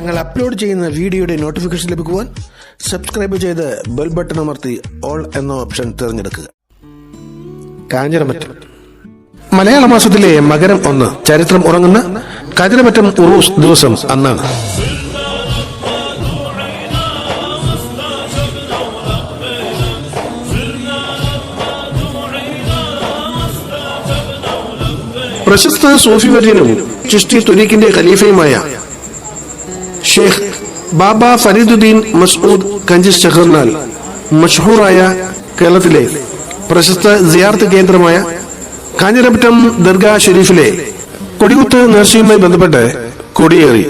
ഞങ്ങൾ അപ്ലോഡ് ചെയ്യുന്ന വീഡിയോയുടെ നോട്ടിഫിക്കേഷൻ ലഭിക്കുവാൻ സബ്സ്ക്രൈബ് ചെയ്ത് ബെൽ ബട്ടൺ അമർത്തി ഓൾ എന്ന ഓപ്ഷൻ തിരഞ്ഞെടുക്കുക. കാഞ്ഞിരമറ്റം. മലയാള മാസത്തിലെ മകരം ഒന്ന് ചരിത്രം ഉറങ്ങുന്ന കാഞ്ഞിരമറ്റം ഉറൂസ് ദിവസം അന്നാണ്. പ്രശസ്ത സൂഫി വര്യനും ചിഷ്ടി തുരീഖിന്റെ ഖലീഫയുമായ ഷെയ്ഖ് ബാബ ഫരീദുദ്ദീൻ മസ്ഊദ് കഞ്ചി ഷഹർലാൽ മഷഹൂറായ കേരളത്തിലെ പ്രശസ്ത സിയാർത്ത് കേന്ദ്രമായ കാഞ്ഞിരപ്പറ്റം ദർഗാ ഷെരീഫിലെ കൊടികുത്ത് നേർച്ചയുമായി ബന്ധപ്പെട്ട് കൊടിയേറി.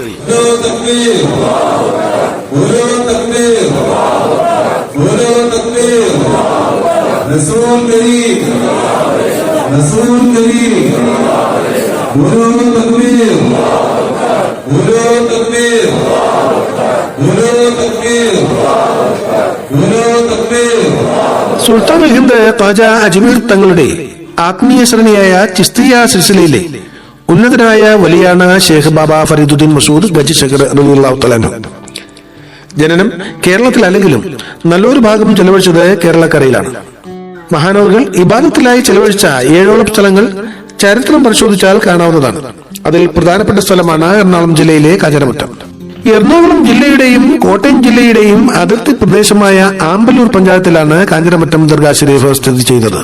رسول کریم رسول کریم തക്ബീർ. തക്ബീർ. തക്ബീർ. തക്ബീർ. സുൽത്താൻ ഹിന്ദ് ഖാജ അജ്മീർ തങ്ങളുടെ ആത്മീയ ശ്രേണിയായ ചിസ്തിയ സിൽസിലയിലെ ഉന്നതനായ വലിയാണ് ഷേഖ് ബാബ ഫരീദുദ്ദീൻ മസൂദ് ബജി ശേഖർ റബിള്ളാഹു തലാനു ജനനം കേരളത്തിലല്ലെങ്കിലും നല്ലൊരു ഭാഗം ചെലവഴിച്ചത് കേരളക്കരയിലാണ്. മഹാനോറുകൾ ഇബാദത്തിലായി ചെലവഴിച്ച ഏഴോളം സ്ഥലങ്ങൾ ചരിത്രം പരിശോധിച്ചാൽ കാണാവുന്നതാണ്. അതിൽ പ്രധാനപ്പെട്ട സ്ഥലമാണ് എറണാകുളം ജില്ലയിലെ കാഞ്ഞിരമറ്റം എറണാകുളം ജില്ലയുടെയും കോട്ടയം ജില്ലയുടെയും അതിർത്തി പ്രദേശമായ ആമ്പല്ലൂർ പഞ്ചായത്തിലാണ് കാഞ്ഞിരമറ്റം ദർഗാശരീഫ് സ്ഥിതി ചെയ്തത്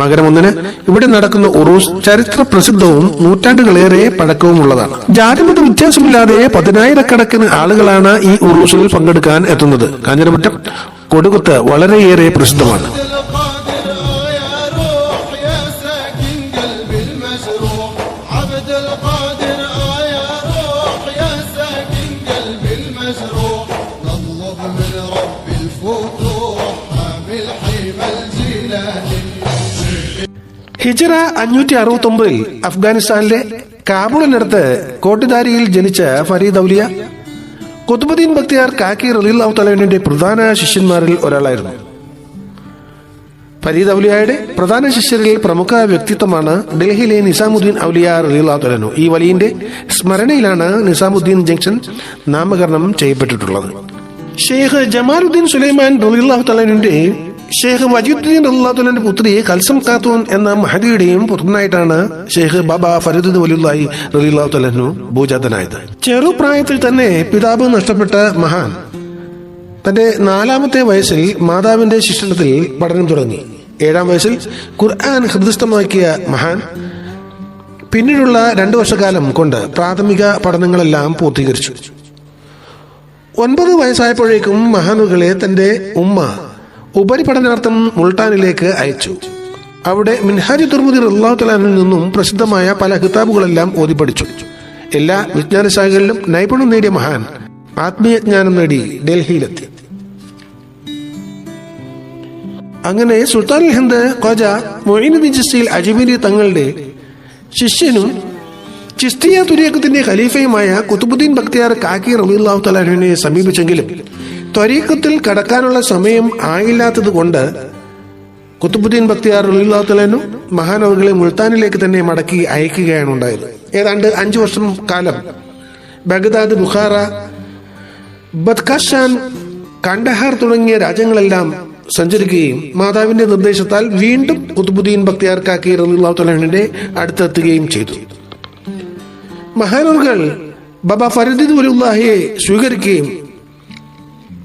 മകരം ഒന്നിന് ഇവിടെ നടക്കുന്ന ഉറൂസ് ചരിത്ര പ്രസിദ്ധവും നൂറ്റാണ്ടുകളേറെ പഴക്കവുമുള്ളതാണ് ജാതിമത വ്യത്യാസമില്ലാതെ പതിനായിരക്കണക്കിന് ആളുകളാണ് ഈ ഉറൂസിൽ പങ്കെടുക്കാൻ എത്തുന്നത്. കാഞ്ഞിരമറ്റം കൊടുകുത്ത് വളരെയേറെ പ്രസിദ്ധമാണ്. ഹിജറ അഞ്ഞൂറ്റി അറുപത്തി ഒമ്പതിൽ അഫ്ഗാനിസ്ഥാനിലെ കാബൂളിനടുത്ത് കോട്ടിദാരിയിൽ ജനിച്ച ഫരീദ് ഔലിയ കുത്തുബുദ്ദീൻ ബക്തിയാർ കാക്കി റലിള്ളാഹു തലവിന്റെ പ്രധാന ശിഷ്യന്മാരിൽ ഒരാളായിരുന്നു. ഫരീദ് ഔലിയായുടെ പ്രധാന ശിഷ്യരിൽ പ്രമുഖ വ്യക്തിത്വമാണ് ഡൽഹിയിലെ നിസാമുദ്ദീൻ ഔലിയ റലിള്ളാഹു തലനു ഈ വലിയന്റെ സ്മരണയിലാണ് നിസാമുദ്ദീൻ ജംഗ്ഷൻ നാമകരണം ചെയ്യപ്പെട്ടിട്ടുള്ളത്. ഷെയ്ഖ് ജമാലുദ്ദീൻ സുലൈമാൻ റലിള്ളാഹു തലനുന്റെ ഷെയ്ഖ് വജീദ്ദീൻ അള്ളാഹുലിന്റെ പുത്രി കൽസം ഖാത്തൂൻ എന്ന മഹദിയുടെയും പുത്രനായിട്ടാണ് ഷെയ്ഖ് ബാബ ഫരീദ് വലിയുള്ളാഹി റലിള്ളാഹു തലനു ഭൂജാതനായത്. ചെറുപ്രായത്തിൽ തന്നെ പിതാവ് നഷ്ടപ്പെട്ട മഹാൻ. തന്റെ നാലാമത്തെ വയസ്സിൽ മാതാവിന്റെ ശിക്ഷണത്തിൽ പഠനം തുടങ്ങി. ഏഴാം വയസ്സിൽ ഖുർആൻ ഹൃദയസ്ഥമാക്കിയ മഹാൻ. പിന്നീടുള്ള രണ്ടു വർഷക്കാലം കൊണ്ട് പ്രാഥമിക പഠനങ്ങളെല്ലാം പൂർത്തീകരിച്ചു. ഒൻപത് വയസ്സായപ്പോഴേക്കും മഹാനുകളെ തന്റെ ഉമ്മ ഉപരിപഠനാർത്ഥം മുൾട്ടാനിലേക്ക് അയച്ചു. അവിടെ മിൻഹാജി തുർമുദി അള്ളാഹുത്തലാനിൽ നിന്നും പ്രസിദ്ധമായ പല കിതാബുകളെല്ലാം ഓതി പഠിച്ചു. എല്ലാ വിജ്ഞാന ശാഖകളിലും നൈപുണ്യം നേടിയ മഹാൻ ആത്മീയ ജ്ഞാനം നേടി ഡൽഹിയിലെത്തി. അങ്ങനെ സുൽത്താൻ ഹിന്ദ് ഖ്വാജ മൊയ്നുദ്ദീൻ ചിസ്തിയിൽ അജ്മീരി തങ്ങളുടെ ശിഷ്യനും ചിസ്തിയ തുര്യക്കത്തിന്റെ ഖലീഫയുമായ കുത്തുബുദ്ദീൻ ബക്തിയാർ കാക്കി റബിള്ളാഹു തലാഹുവിനെ സമീപിച്ചെങ്കിലും ത്വരീഖത്തിൽ കടക്കാനുള്ള സമയം ആയില്ലാത്തത് കൊണ്ട് കുത്തുബുദ്ദീൻ ബക്തിയാർ റബിള്ളാഹു തലാനു മഹാനവകളെ മുൾത്താനിലേക്ക് തന്നെ മടക്കി അയക്കുകയാണ് ഉണ്ടായത്. ഏതാണ്ട് അഞ്ചു വർഷം കാലം ബഗ്ദാദ് ബുഖാറ ബദ്ഖാൻ കണ്ടഹാർ തുടങ്ങിയ രാജ്യങ്ങളെല്ലാം സഞ്ചരിക്കുകയും മാതാവിന്റെ നിർദ്ദേശത്താൽ വീണ്ടും കുത്തുബുദ്ദീൻ ബക്തിയാർ കാക്കി തആലയുടെ അടുത്തെത്തുകയും ചെയ്തു. മഹാനവകൾ ബാബ ഫരീദ് ഉലുല്ലാഹിയെ സ്വീകരിക്കുകയും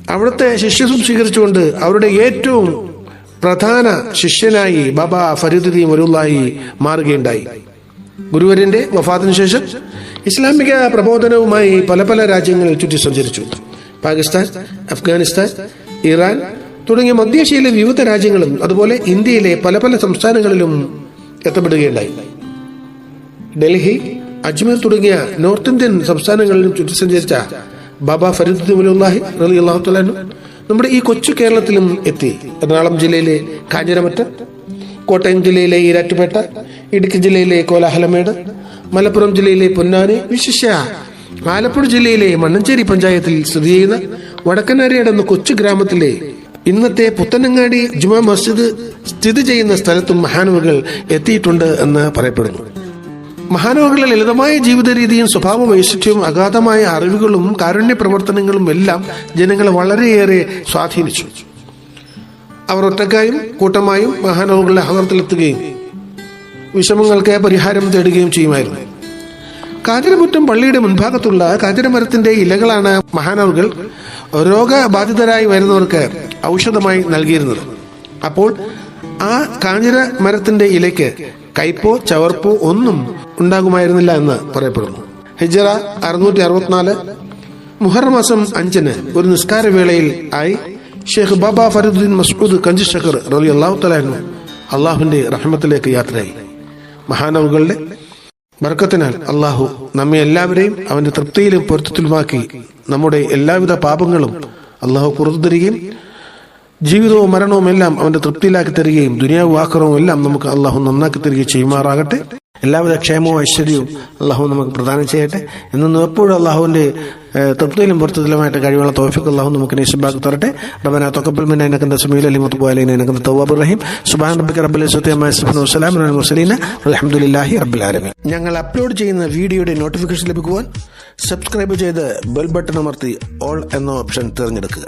അവിടുത്തെ ശിഷ്യസും സ്വീകരിച്ചുകൊണ്ട് അവരുടെ ഏറ്റവും പ്രധാന ശിഷ്യനായി ബാബ ഫരീദുദ്ദീൻ വലുല്ലായി മാറുകയുണ്ടായി. ഗുരുവരന്റെ വഫാത്തിന് ശേഷം ഇസ്ലാമിക പ്രബോധനവുമായി പല പല രാജ്യങ്ങളിൽ ചുറ്റി സഞ്ചരിച്ചു. പാകിസ്ഥാൻ അഫ്ഗാനിസ്ഥാൻ ഇറാൻ തുടങ്ങിയ മധ്യേഷ്യയിലെ വിവിധ രാജ്യങ്ങളും അതുപോലെ ഇന്ത്യയിലെ പല പല സംസ്ഥാനങ്ങളിലും എത്തപ്പെടുകയുണ്ടായി. ഡൽഹി അജ്മീർ തുടങ്ങിയ നോർത്ത് ഇന്ത്യൻ സംസ്ഥാനങ്ങളിലും ചുറ്റി സഞ്ചരിച്ച ബാബ ഫരീദുദ്ദീൻ റലി അള്ളാഹു നമ്മുടെ ഈ കൊച്ചു കേരളത്തിലും എത്തി. എറണാകുളം ജില്ലയിലെ കാഞ്ഞിരമറ്റ കോട്ടയം ജില്ലയിലെ ഈരാറ്റുപേട്ട ഇടുക്കി ജില്ലയിലെ കോലാഹലമേട് മലപ്പുറം ജില്ലയിലെ പൊന്നാനി വിശിഷ്യ ആലപ്പുഴ ജില്ലയിലെ മണ്ണഞ്ചേരി പഞ്ചായത്തിൽ സ്ഥിതി ചെയ്യുന്ന വടക്കനരയുടെ എന്ന കൊച്ചു ഗ്രാമത്തിലെ ഇന്നത്തെ പുത്തനങ്ങാടി ജുമാ മസ്ജിദ് സ്ഥിതി ചെയ്യുന്ന സ്ഥലത്തും മഹാനുവകൾ എത്തിയിട്ടുണ്ട് എന്ന് പറയപ്പെടുന്നു. മഹാനവുകളുടെ ലളിതമായ ജീവിത രീതിയും സ്വഭാവ വൈശിഷ്ട്യവും അഗാധമായ അറിവുകളും കാരുണ്യ പ്രവർത്തനങ്ങളും എല്ലാം ജനങ്ങളെ വളരെയേറെ സ്വാധീനിച്ചു. അവർ ഒറ്റക്കായും കൂട്ടമായും മഹാനവുകളുടെ അഹർത്തിലെത്തുകയും വിഷമങ്ങൾക്ക് പരിഹാരം തേടുകയും ചെയ്യുമായിരുന്നു. കാഞ്ഞിരമുറ്റം പള്ളിയുടെ മുൻഭാഗത്തുള്ള കാഞ്ഞിരമരത്തിന്റെ ഇലകളാണ് മഹാനവുകൾ രോഗബാധിതരായി വരുന്നവർക്ക് ഔഷധമായി നൽകിയിരുന്നത്. അപ്പോൾ ആ കാഞ്ഞിര മരത്തിന്റെ ഇലയ്ക്ക് കയ്പോ ചവർപ്പോ ഒന്നും ഉണ്ടാകുമായിരുന്നില്ല എന്ന് പറയപ്പെടുന്നു. ഹിജറ അറുന്നൂറ്റി അറുപത്തിനാല് മുഹർ മാസം അഞ്ചിന് ഒരു നിസ്കാര വേളയിൽ ആയി ഷെയ്ഖ് ബാബ ഫരീദുദ്ദീൻ മസ്ഊദ് കഞ്ചി ഷക്കർ റലി അള്ളാഹു തലാഹു അള്ളാഹുവിന്റെ റഹ്മത്തിലേക്ക് യാത്രയായി. മഹാനവുകളുടെ ബർക്കത്തിനാൽ അള്ളാഹു നമ്മെ എല്ലാവരെയും അവന്റെ തൃപ്തിയിലും പൊരുത്തത്തിലുമാക്കി നമ്മുടെ എല്ലാവിധ പാപങ്ങളും അള്ളാഹു പുറത്തു തരികയും ജീവിതവും മരണവും എല്ലാം അവന്റെ തൃപ്തിയിലാക്കി തരികയും ദുനിയാവും ആക്രമവും എല്ലാം നമുക്ക് അള്ളാഹു നന്നാക്കി തരികയും ചെയ്യുമാറാകട്ടെ. എല്ലാവിധ ക്ഷേമവും ഐശ്വര്യവും അള്ളാഹു നമുക്ക് പ്രദാനം ചെയ്യട്ടെ. എന്നും എപ്പോഴും അള്ളാഹുവിന്റെ തൃപ്തിയിലും പൊരുത്തത്തിലുമായിട്ട് കഴിവുള്ള തോഫിക്ക് അള്ളാഹു നമുക്ക് നിശബാക്കി തരട്ടെ. റബന തൊക്കപ്പിൽ മിന്നെ എനക്കുന്ന സമീൽ അലി മുത്തുബു അലൈന എനക്കുന്ന തവാബ് റഹീം. സുബാൻ റബ്ബിക്ക് റബ്ബിലെ വസ്സലാം മുസലീന അലഹമുല്ലാഹി റബ്ബിലാലമി ഞങ്ങൾ അപ്ലോഡ് ചെയ്യുന്ന വീഡിയോയുടെ നോട്ടിഫിക്കേഷൻ ലഭിക്കുവാൻ സബ്സ്ക്രൈബ് ചെയ്ത് ബെൽ ബട്ടൺ അമർത്തി ഓൾ എന്ന ഓപ്ഷൻ തിരഞ്ഞെടുക്കുക.